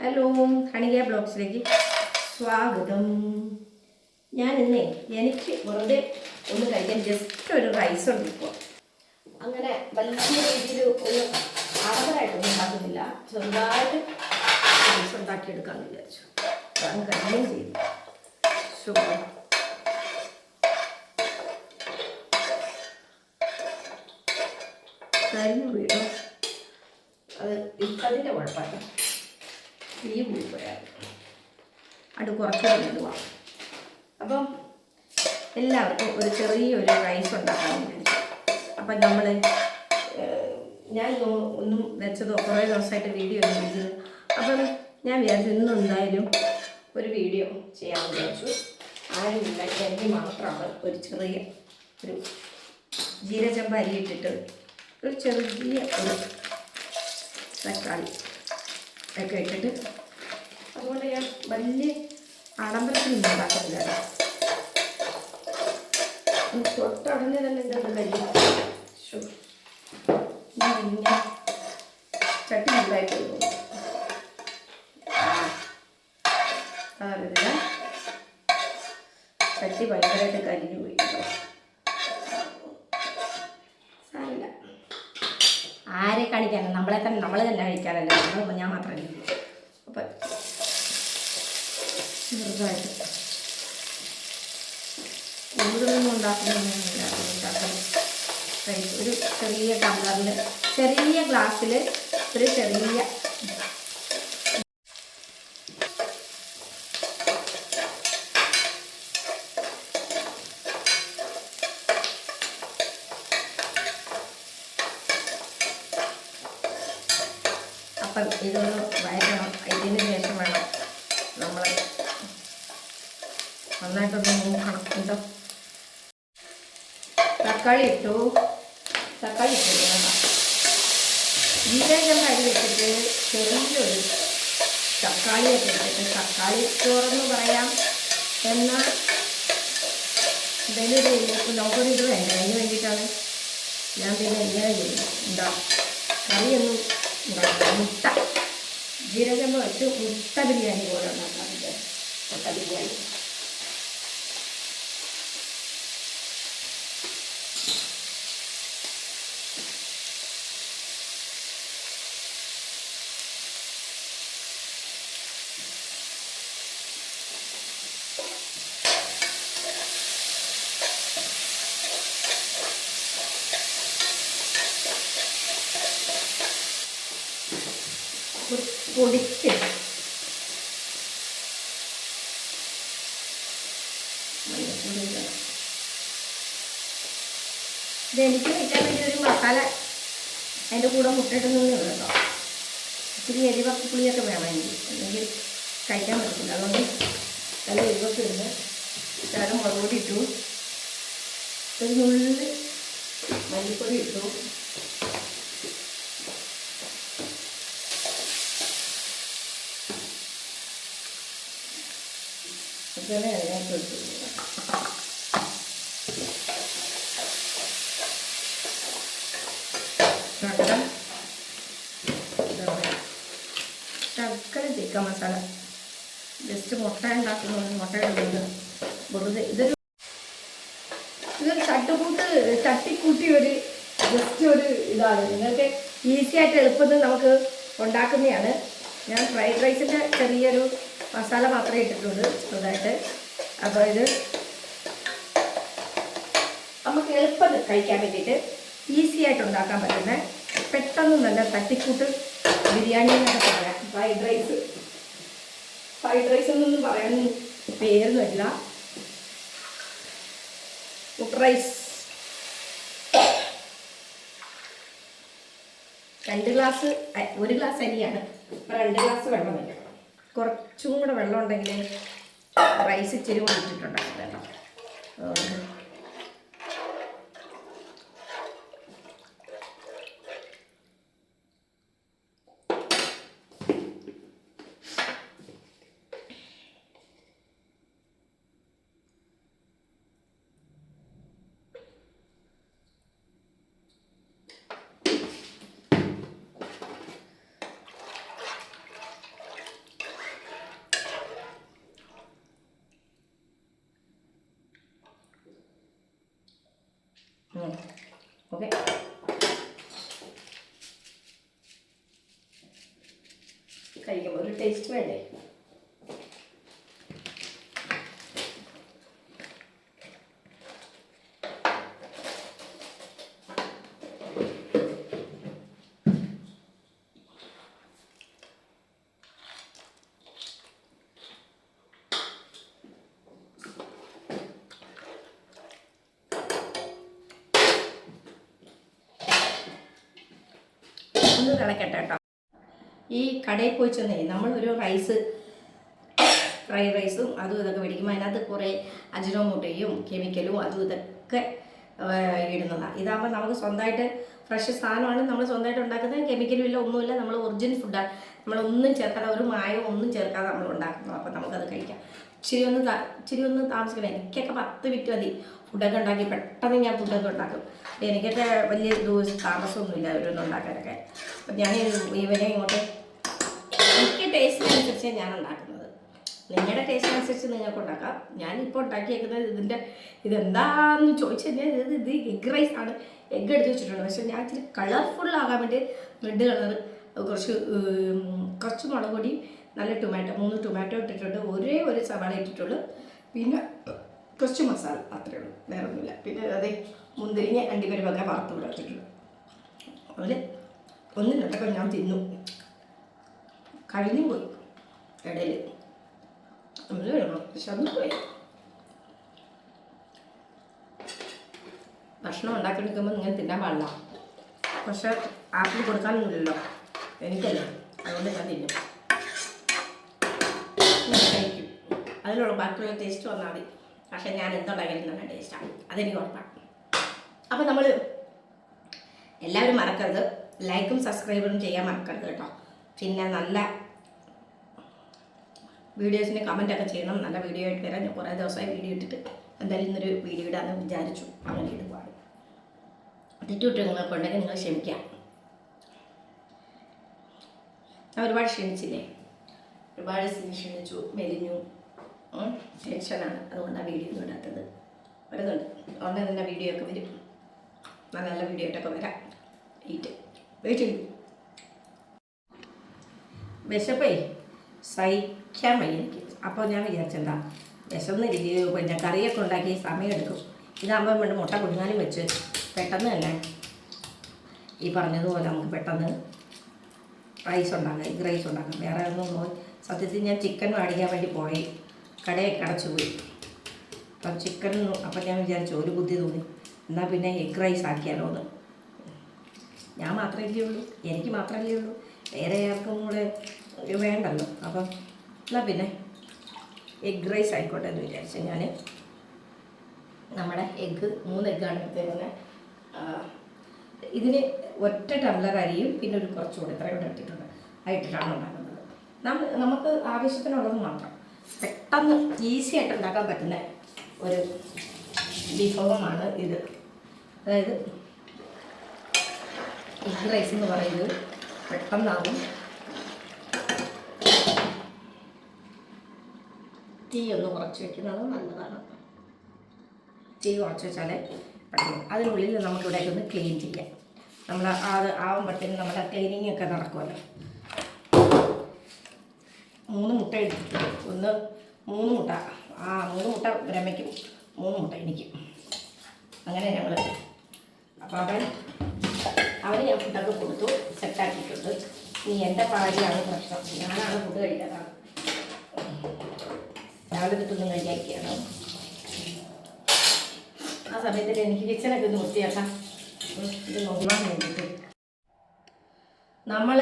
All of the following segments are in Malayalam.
ഹലോ ഹണിക ബ്ലോഗ്സിലേക്ക് സ്വാഗതം. ഞാൻ ഇന്നേ എനിക്ക് വെറുതെ ഒന്ന് കഴിക്കാൻ ജസ്റ്റ് ഒരു റൈസ് ഉണ്ട് ഉണ്ടാക്കുക അങ്ങനെ വലിയ രീതിയിൽ ഒരു അറബറായിട്ടൊന്നും ഉണ്ടാക്കുന്നില്ല. ചെറുതായിട്ട് റൈസ് ഉണ്ടാക്കിയെടുക്കാമെന്ന് വിചാരിച്ചു. അത് കഴിയുകയും ചെയ്തു. ഷുഗർ കരിഞ്ഞു വീടും അത് ഇട്ടതിന്റെ കുഴപ്പമില്ല. തീ പോയാൽ അത് കുറച്ച് കൊണ്ടുപോവാം അപ്പം എല്ലാവർക്കും ഒരു ചെറിയൊരു റൈസ് ഉണ്ടാക്കാൻ വേണ്ടി അപ്പം നമ്മൾ ഞാൻ ഒന്നും വെച്ചതോ കുറേ ദിവസമായിട്ട് വീഡിയോ ഒന്നും ചെയ്തത് അപ്പം ഞാൻ വിചാരിച്ചു ഇന്നും എന്തായാലും ഒരു വീഡിയോ ചെയ്യാൻ വിചാരിച്ചു. ആരുമില്ല എനിക്ക് മാത്രമാണ് ഒരു ചെറിയ ഒരു ജീരചമ്പ അരി ഇട്ടിട്ട് ഒരു ചെറിയ ഒരു തക്കാളി. ഒക്കെ ഇട്ടിട്ട് അതുകൊണ്ട് ഞാൻ വലിയ ആഡംബരത്തിൽ ഉണ്ടാക്കത്തില്ല തൊട്ടുടനെ തന്നെ ഇങ്ങനെ ചട്ടി പോകുന്നു. ചട്ടി ഭയങ്കരമായിട്ട് കരിഞ്ഞു പോയി കേട്ടോ. സാരമില്ല ആരെ കാണിക്കാനും നമ്മളെ തന്നെ നമ്മൾ തന്നെ കഴിക്കാനല്ലേ നമ്മൾ ഞാൻ മാത്രമല്ല അപ്പം ചെറുതായിട്ട് കൂടുതലൊന്നും ഒരു ചെറിയ ടംബ്ലറിൽ ചെറിയ ഗ്ലാസ്സിൽ ഒരു ചെറിയ അപ്പം ഇതൊന്ന് വഴറ്റണം. ഇതിന് ശേഷം വേണം നമ്മൾ നന്നായിട്ടൊന്ന് നോക്കണം കേട്ടോ. തക്കാളി ഇട്ടു. തക്കാളി ഇട്ടു ജീരകം അരി വെച്ചിട്ട് ചെറിയൊരു തക്കാളിയൊക്കെ വെച്ചിട്ട് തക്കാളി ചോറെന്ന് പറയാം. എന്നാൽ ഇതിലൊരു നമുക്കൊരു ഇത് വേണ്ട. അതിന് വേണ്ടിയിട്ടാണ് ഞാൻ പിന്നെ ഇങ്ങനെ ചെയ്യുന്നത് എന്താ കറിയൊന്നും മുട്ട ജീരകം വെച്ച് മുട്ട ബിരിയാണി പോലെ ഉണ്ടാക്കാറുണ്ട് മുട്ട ബിരിയാണി പൊടിച്ച് ഇതെനിക്ക് വെക്കാൻ വേണ്ടി ഒരു മസാല അതിന്റെ കൂടെ മുട്ടയിടുന്നേ ഉള്ളൂ കേട്ടോ. ഇത്തിരി എരിവൊക്കെ പുളിയൊക്കെ വേണം എനിക്ക്. അല്ലെങ്കിൽ കഴിക്കാൻ പറ്റത്തില്ല. അതുകൊണ്ട് നല്ല എരിവൊക്കെ ഇടുന്നു. ഇഷ്ടം മുളക് പൊടി ഇട്ടു. ഒരു നുള്ളിൽ മല്ലിപ്പൊടി ഇട്ടു. അതുപോലെ അതിനകത്ത് ചിക്കൻ മസാല. ജസ്റ്റ് മുട്ട ഉണ്ടാക്കുന്നു മുട്ട വെറുതെ ഇതൊരു ഇതൊരു ചട്ടുകൂട്ട് ചട്ടിക്കൂട്ടി ഒരു ജസ്റ്റ് ഒരു ഇതാണ്. നിങ്ങൾക്ക് ഈസി ആയിട്ട് എളുപ്പത്തിൽ നമുക്ക് ഉണ്ടാക്കുന്നതാണ്. ഞാൻ ഫ്രൈഡ് റൈസിന്റെ ചെറിയൊരു മസാല മാത്രമേ ഇട്ടിട്ടുള്ളൂ ചെറുതായിട്ട്. അപ്പോൾ ഇത് നമുക്ക് എളുപ്പം കഴിക്കാൻ വേണ്ടിയിട്ട് ഈസി ആയിട്ട് ഉണ്ടാക്കാൻ പറ്റുന്ന പെട്ടെന്ന് നല്ല തട്ടിക്കൂട്ട് ബിരിയാണി എന്നൊക്കെ പറയാം. ഫ്രൈഡ് റൈസ് ഫ്രൈഡ് റൈസ് എന്നൊന്നും പറയാൻ പേരൊന്നുമില്ല. റൈസ് രണ്ട് ഗ്ലാസ് ഒരു ഗ്ലാസ് അരിയാണ്. അപ്പോൾ രണ്ട് ഗ്ലാസ് വെള്ളം വയ്ക്കണം കുറച്ചും കൂടെ വെള്ളം ഉണ്ടെങ്കിൽ റൈസ് ഇച്ചിരി കൂടി ഇട്ടിട്ടുണ്ടാകും കേട്ടോ. ഓക്കെ കഴിക്കുമ്പോൾ ഒരു ടേസ്റ്റ് വേണ്ടേ ഒന്ന് തിളക്കട്ടെ കേട്ടോ. ഈ കടയിൽ പോയി ചെന്നേ നമ്മളൊരു റൈസ് ഫ്രൈഡ് റൈസും അതും ഇതൊക്കെ മേടിക്കുമ്പോൾ അതിനകത്ത് കുറേ അജിനോമോട്ടയും കെമിക്കലും അതും ഇതൊക്കെ ഇടുന്നതാണ് ഇതാകുമ്പോൾ നമുക്ക് സ്വന്തമായിട്ട് ഫ്രഷ് സാധനമാണ് നമ്മൾ സ്വന്തമായിട്ട് ഉണ്ടാക്കുന്നത്. കെമിക്കലും ഇല്ല ഒന്നുമില്ല. നമ്മൾ ഒറിജിനൽ ഫുഡാണ് നമ്മളൊന്നും ചേർക്കാതെ ഒരു മായവും ഒന്നും ചേർക്കാതെ നമ്മൾ ഉണ്ടാക്കുന്നു. അപ്പോൾ നമുക്കത് കഴിക്കാം. ഇച്ചിരി ഒന്ന് ഇച്ചിരി ഒന്ന് താമസിക്കണം. എനിക്കൊക്കെ പത്ത് മിനിറ്റ് മതി. ഫുഡൊക്കെ ഉണ്ടാക്കി പെട്ടെന്ന് ഞാൻ ഫുഡൊക്കെ ഉണ്ടാക്കും. എനിക്കൊക്കെ വലിയ ദിവസം താമസമൊന്നുമില്ല അവരൊന്നും ഉണ്ടാക്കാനൊക്കെ. അപ്പം ഞാൻ ഇവരെ ഇങ്ങോട്ട് എനിക്ക് ടേസ്റ്റിനനുസരിച്ച് ഞാൻ ഉണ്ടാക്കുന്നത്. നിങ്ങളുടെ ടേസ്റ്റിനനുസരിച്ച് നിങ്ങൾക്ക് ഉണ്ടാക്കാം. ഞാൻ ഇപ്പോൾ ഉണ്ടാക്കിയേക്കുന്നത് ഇതിന്റെ ഇതെന്താന്ന് ചോദിച്ചു കഴിഞ്ഞാൽ ഇത് ഇത് എഗ് റൈസ് ആണ്. എഗ് എടുത്ത് വെച്ചിട്ടുണ്ട്. പക്ഷേ ഞാൻ ഇച്ചിരി കളർഫുൾ ആകാൻ വേണ്ടി റെഡ് കളർ കുറച്ച് കുറച്ച് മുളക് പൊടി നല്ല ടൊമാറ്റോ മൂന്ന് ടൊമാറ്റോ ഇട്ടിട്ടുണ്ട്. ഒരേ ഒരു സവാള ഇട്ടിട്ടുള്ളൂ. പിന്നെ കുറച്ച് മസാല അത്രയേ ഉള്ളൂ വേറെ ഒന്നുമില്ല പിന്നെ അതെ മുന്തിരിങ്ങ അണ്ടിപ്പരിപ്പൊക്കെ വറുത്ത് ഇവിടെ വെച്ചിട്ടുണ്ട് അതിൽ ഒന്നും രണ്ടൊക്കെ ഞാൻ തിന്നു. കഴിഞ്ഞു പോയി. ഇടയിൽ നമ്മൾ വേണം പക്ഷെ അന്ന് പോയി. ഭക്ഷണം ഉണ്ടാക്കി എടുക്കുമ്പോൾ ഇങ്ങനെ തിന്നാൻ പാടില്ല. പക്ഷെ ആപ്പിൾ കൊടുക്കാനൊന്നുമില്ലല്ലോ. എനിക്കല്ലേ. അതുകൊണ്ട് ഞാൻ തിന്നും. കഴിക്കും. അതിലുള്ള ബാക്കിയുള്ള ടേസ്റ്റ് വന്നാൽ മതി. പക്ഷെ ഞാൻ എന്തുണ്ടാക്കിയാലും നല്ല ടേസ്റ്റാണ് അതെനിക്ക് ഉറപ്പാണ് അപ്പോൾ നമ്മൾ എല്ലാവരും മറക്കരുത്. ലൈക്കും സബ്സ്ക്രൈബും ചെയ്യാൻ മറക്കരുത് കേട്ടോ. പിന്നെ നല്ല വീഡിയോസിന് കമന്റൊക്കെ ചെയ്യണം. നല്ല വീഡിയോ ആയിട്ട് വരാൻ ഞാൻ കുറേ ദിവസമായി വീഡിയോ ഇട്ടിട്ട് എന്തായാലും ഇന്നൊരു വീഡിയോ ഇടാമെന്ന് വിചാരിച്ചു. അങ്ങനെ ഇടുവാണ് തെറ്റുകുറ്റങ്ങളൊക്കെ ഉണ്ടെങ്കിൽ നിങ്ങൾ ക്ഷമിക്കാം ഞാൻ ഒരുപാട് ക്ഷണിച്ചില്ലേ ഒരുപാട് ക്ഷണിച്ചു മെലിഞ്ഞു. ഉം, ടെൻഷനാണ് അതുകൊണ്ടാണ് വീഡിയോ ഒന്നും ഇടാത്തത്. വരുന്നുണ്ട്. ഉടനെ തന്നെ വീഡിയോ ഒക്കെ വരും. നല്ല നല്ല വീഡിയോ ആയിട്ടൊക്കെ വരാം. വെയിറ്റ് വെയിറ്റ് ചെയ്യും വിശപ്പേ? സഹിക്കാൻ വയ്യ എനിക്ക്. അപ്പോൾ ഞാൻ വിചാരിച്ചെന്താ വിശന്ന് ഇരിക്കുകയോ പിന്നെ കറിയൊക്കെ ഉണ്ടാക്കി സമയമെടുക്കും ഇതാകുമ്പോൾ വേണ്ട മുട്ട കുടുങ്ങാനും വെച്ച്. പെട്ടെന്ന് തന്നെ ഈ പറഞ്ഞതുപോലെ നമുക്ക് പെട്ടെന്ന് റൈസ് ഉണ്ടാക്കാം എഗ് റൈസ് ഉണ്ടാക്കാം. വേറെ ഒന്നും സത്യത്തിൽ ഞാൻ ചിക്കൻ മേടിക്കാൻ വേണ്ടി പോയി. കടയൊക്കെ അടച്ചു പോയി. അപ്പം ചിക്കൻ അപ്പം ഞാൻ വിചാരിച്ചു ഒരു ബുദ്ധി തോന്നി. എന്നാൽ പിന്നെ എഗ് റൈസ് ആക്കിയാലോ എന്ന് ഞാൻ മാത്രമല്ലേ ഉള്ളൂ. എനിക്ക് മാത്രമല്ലേ ഉള്ളൂ. വേറെ ആർക്കും കൂടെ വേണ്ടല്ലോ. അപ്പം എന്നാൽ പിന്നെ എഗ് റൈസ് ആയിക്കോട്ടെ എന്ന് വിചാരിച്ചു ഞാൻ നമ്മുടെ എഗ്ഗ് മൂന്ന് എഗ്ഗാണ് എടുത്തേക്കുന്നത് ഇതിന് ഒറ്റ ടംബ്ലർ അരിയും പിന്നെ ഒരു കുറച്ചുകൂടെ. ഇത്രയും കൂടെ ഇട്ടിട്ടുണ്ട്. ആയിട്ടിട്ടാണ് ഉണ്ടാക്കുന്നത്. നമുക്ക് ആവശ്യത്തിനുള്ളത് മാത്രം. പെട്ടെന്ന് ഈസി ആയിട്ട് ഉണ്ടാക്കാൻ പറ്റുന്ന ഒരു വിഭവമാണ് ഇത്. അതായത് എഗ് റൈസ് എന്ന് പറയുന്നത് പെട്ടെന്നാകും തീ ഒന്ന് കുറച്ച് വെക്കുന്നത് നല്ലതാണ്. തീ കുറച്ച് വെച്ചാലേ പെട്ടെന്ന് അതിനുള്ളിൽ നമുക്കിവിടെ ഒന്ന് ക്ലീൻ ചെയ്യാം. നമ്മൾ അത് ആവുമ്പോഴത്തേനും നമ്മുടെ ക്ലീനിങ് ഒക്കെ നടക്കുമല്ലോ. മൂന്ന് മുട്ട എടുത്തിട്ടുണ്ട് ഒന്ന് മൂന്ന് മുട്ട. ആ മൂന്ന് മുട്ട രമയ്ക്കും മൂന്ന് മുട്ട എനിക്ക്. അങ്ങനെ ഞങ്ങൾ അപ്പോൾ അവൻ അവന് ഞാൻ ഫുഡൊക്കെ കൊടുത്തു സെറ്റാക്കിയിട്ടുണ്ട് ഇനി എന്റെ പാടിയാണ് പ്രശ്നം. ഞാനാണ് ഫുഡ് കഴിക്കാതാണ് രാവിലെ തൊട്ടൊന്നും കഴിക്കാതിരിക്കുകയാണ്. ആ സമയത്തിൽ എനിക്ക് കിച്ചനൊക്കെ ഒന്ന് വൃത്തിയാക്കാം. ഇത് നോക്കാൻ വേണ്ടിയിട്ട് നമ്മൾ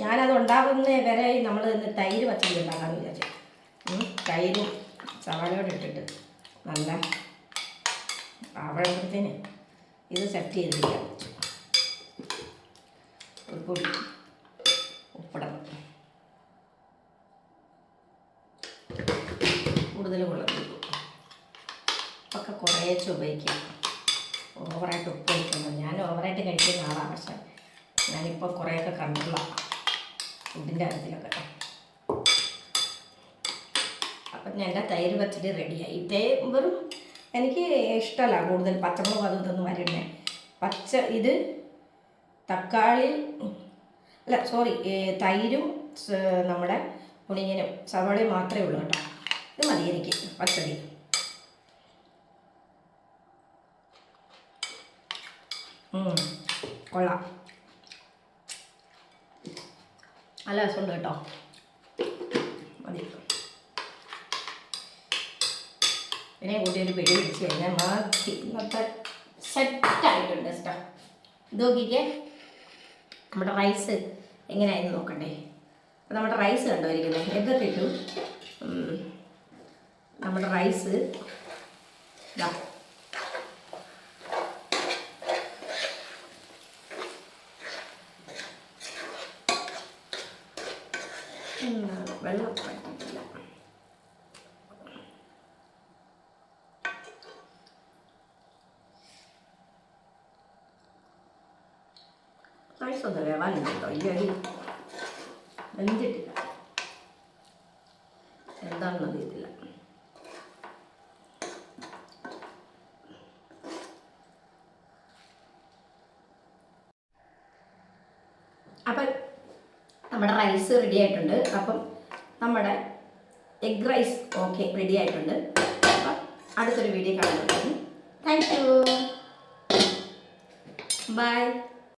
ഞാനത് ഉണ്ടാകുന്ന വരെ നമ്മൾ ഇന്ന് തൈര് പച്ചടി ഉണ്ടാക്കാമെന്ന് വിചാരിച്ചു തൈരും സവാളയോടെ ഇട്ടിട്ട് നല്ല ആവഴത്തിന് ഇത് സെറ്റ് ചെയ്ത് വെക്കാൻ വെച്ചു. ഉപ്പിടണം. കൂടുതൽ വെള്ളം ഉപ്പൊക്കെ കുറേ ഉപയോഗിക്കാം. ഓവറായിട്ട് ഉപ്പ് കഴിക്കുന്നത് ഞാൻ ഓവറായിട്ട് കഴിക്കുന്ന ആളാണ് പക്ഷെ ഞാനിപ്പോൾ കുറേയൊക്കെ കണ്ടിട്ടുള്ളതാണ് ഫുഡിന്റെ കാര്യത്തിലൊക്കെ അപ്പം ഞാൻ എന്റെ തൈര് പച്ചടി റെഡിയായി ഇതേ വെറും എനിക്ക് ഇഷ്ടമല്ല കൂടുതൽ പച്ചമുളക് അതും ഇതൊന്നും വരണേ പച്ച ഇത് തക്കാളി അല്ല സോറി തൈരും നമ്മുടെ പുളിങ്ങനും സവാളയും മാത്രമേ ഉള്ളൂ കേട്ടോ. ഇത് മതി എനിക്ക് പച്ചടി. കൊള്ളാം. നല്ല രസമുണ്ട് കേട്ടോ. മതി. പിന്നെ കൂട്ടി ഒരു പിടി പിടിച്ച് കഴിഞ്ഞാൽ മതി ഇന്നത്തെ സെറ്റായിട്ടുണ്ട് കേട്ടോ. ഇത് നോക്കിക്കേ. നമ്മുടെ റൈസ് എങ്ങനെയായിരുന്നു നോക്കണ്ടേ? അപ്പോൾ നമ്മുടെ റൈസ് കണ്ടോ ഇരിക്കുന്നത് എന്തൊക്കെ ഇട്ടു. നമ്മുടെ റൈസ് ഇതാ വെള്ളം പറ്റിയിട്ടില്ല റൈസ് വേവാനുണ്ടോ ഈ അരി വെന്തിട്ടില്ല എന്താണെന്ന് അറിയത്തില്ല അപ്പം നമ്മുടെ റൈസ് റെഡി ആയിട്ടുണ്ട്. അപ്പം നമ്മുടെ എഗ് റൈസ് ഓക്കെ റെഡി ആയിട്ടുണ്ട്. അപ്പം അടുത്തൊരു വീഡിയോ കാണുന്നത് താങ്ക് യു ബൈ